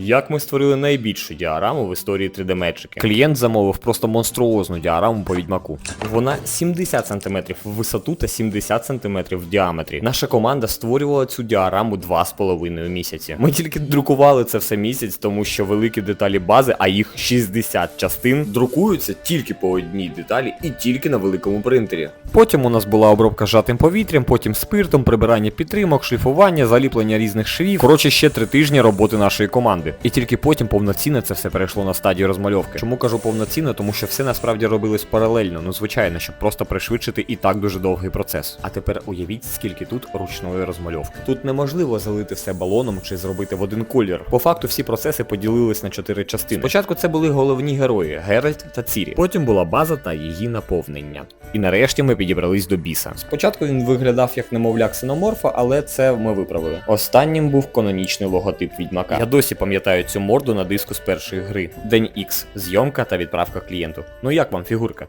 Як ми створили найбільшу діараму в історії 3D Magic? Клієнт замовив просто монструозну діараму по відьмаку. Вона 70 см в висоту та 70 см в діаметрі. Наша команда створювала цю діараму 2,5 місяці. Ми тільки друкували це все місяць, тому що великі деталі бази, а їх 60 частин, друкуються тільки по одній деталі і тільки на великому принтері. Потім у нас була обробка зжатим повітрям, потім спиртом, прибирання підтримок, шліфування, заліплення різних швів. Коротше, ще три тижні роботи нашої команди. І тільки потім повноцінно це все перейшло на стадію розмальовки. Чому кажу повноцінно? Тому що все насправді робилось паралельно, ну звичайно, щоб просто пришвидшити і так дуже довгий процес. А тепер уявіть, скільки тут ручної розмальовки. Тут неможливо залити все балоном чи зробити в один колір. По факту всі процеси поділились на чотири частини. Спочатку це були головні герої Геральт та Цірі. Потім була база та її наповнення. І нарешті ми підібрались до біса. Спочатку він виглядав як немовля ксеноморфа, але це ми виправили. Останнім був канонічний логотип відьмака. Я досі пам'ятаю цю морду на диску з першої гри. День X, зйомка та відправка клієнту. Ну як вам фігурка?